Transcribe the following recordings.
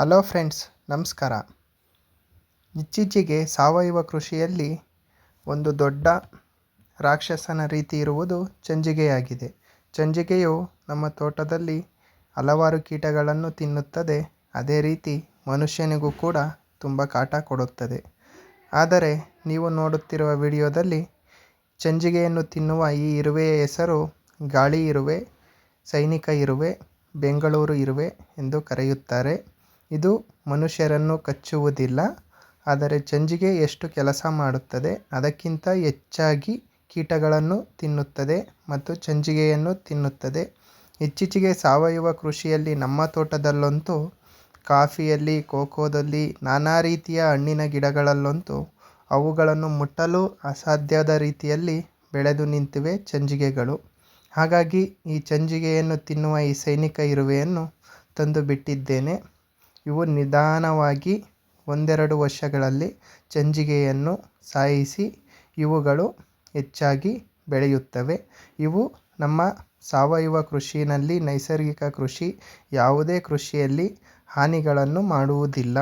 Hello friends, ನಮಸ್ಕಾರ. ಇತ್ತೀಚೆಗೆ ಸಾವಯವ ಕೃಷಿಯಲ್ಲಿ ಒಂದು ದೊಡ್ಡ ರಾಕ್ಷಸನ ರೀತಿ ಇರುವುದು ಚಂಜಿಗೆಯಾಗಿದೆ. ಚಂಜಿಗೆಯು ನಮ್ಮ ತೋಟದಲ್ಲಿ ಹಲವಾರು ಕೀಟಗಳನ್ನು ತಿನ್ನುತ್ತದೆ. ಅದೇ ರೀತಿ ಮನುಷ್ಯನಿಗೂ ಕೂಡ ತುಂಬ ಕಾಟ ಕೊಡುತ್ತದೆ. ಆದರೆ ನೀವು ನೋಡುತ್ತಿರುವ ವಿಡಿಯೋದಲ್ಲಿ ಚಂಜಿಗೆಯನ್ನು ತಿನ್ನುವ ಈ ಇರುವೆಯ ಹೆಸರು ಗಾಳಿ ಇರುವೆ, ಸೈನಿಕ ಇರುವೆ, ಬೆಂಗಳೂರು ಇರುವೆ ಎಂದು ಕರೆಯುತ್ತಾರೆ. ಇದು ಮನುಷ್ಯರನ್ನು ಕಚ್ಚುವುದಿಲ್ಲ, ಆದರೆ ಚಂಜಿಗೆ ಎಷ್ಟು ಕೆಲಸ ಮಾಡುತ್ತದೆ ಅದಕ್ಕಿಂತ ಹೆಚ್ಚಾಗಿ ಕೀಟಗಳನ್ನು ತಿನ್ನುತ್ತದೆ ಮತ್ತು ಚಂಜಿಗೆಯನ್ನು ತಿನ್ನುತ್ತದೆ. ಇತ್ತೀಚೆಗೆ ಸಾವಯವ ಕೃಷಿಯಲ್ಲಿ ನಮ್ಮ ತೋಟದಲ್ಲಂತೂ ಕಾಫಿಯಲ್ಲಿ, ಕೋಕೋದಲ್ಲಿ ನಾನಾ ರೀತಿಯ ಹಣ್ಣಿನ ಗಿಡಗಳಲ್ಲಂತೂ ಅವುಗಳನ್ನು ಮುಟ್ಟಲು ಅಸಾಧ್ಯದ ರೀತಿಯಲ್ಲಿ ಬೆಳೆದು ನಿಂತಿವೆ ಚಂಜಿಗೆಗಳು ಹಾಗಾಗಿ ಈ ಚಂಜಿಗೆಯನ್ನು ತಿನ್ನುವ ಈ ಸೈನಿಕ ಇರುವೆಯನ್ನು ತಂದು ಬಿಟ್ಟಿದ್ದೇನೆ ಇವು ನಿಧಾನವಾಗಿ ಒಂದೆರಡು ವರ್ಷಗಳಲ್ಲಿ ಚಂಜಿಗೆಯನ್ನು ಸಾಯಿಸಿ ಇವುಗಳು ಹೆಚ್ಚಾಗಿ ಬೆಳೆಯುತ್ತವೆ. ಇವು ನಮ್ಮ ಸಾವಯವ ಕೃಷಿಯಲ್ಲಿ ನೈಸರ್ಗಿಕ ಕೃಷಿ ಯಾವುದೇ ಕೃಷಿಯಲ್ಲಿ ಹಾನಿಗಳನ್ನು ಮಾಡುವುದಿಲ್ಲ.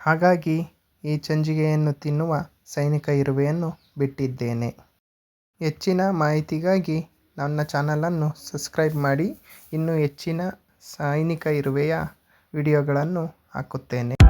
ಹಾಗಾಗಿ ಈ ಚಂಜಿಗೆಯನ್ನು ತಿನ್ನುವ ಸೈನಿಕ ಇರುವೆಯನ್ನು ಬಿಟ್ಟಿದ್ದೇನೆ. ಹೆಚ್ಚಿನ ಮಾಹಿತಿಗಾಗಿ ನನ್ನ ಚಾನಲನ್ನು ಸಬ್ಸ್ಕ್ರೈಬ್ ಮಾಡಿ. ಇನ್ನೂ ಹೆಚ್ಚಿನ ಸೈನಿಕ ಇರುವೆಯ ವಿಡಿಯೋಗಳನ್ನು ಹಾಕುತ್ತೇನೆ.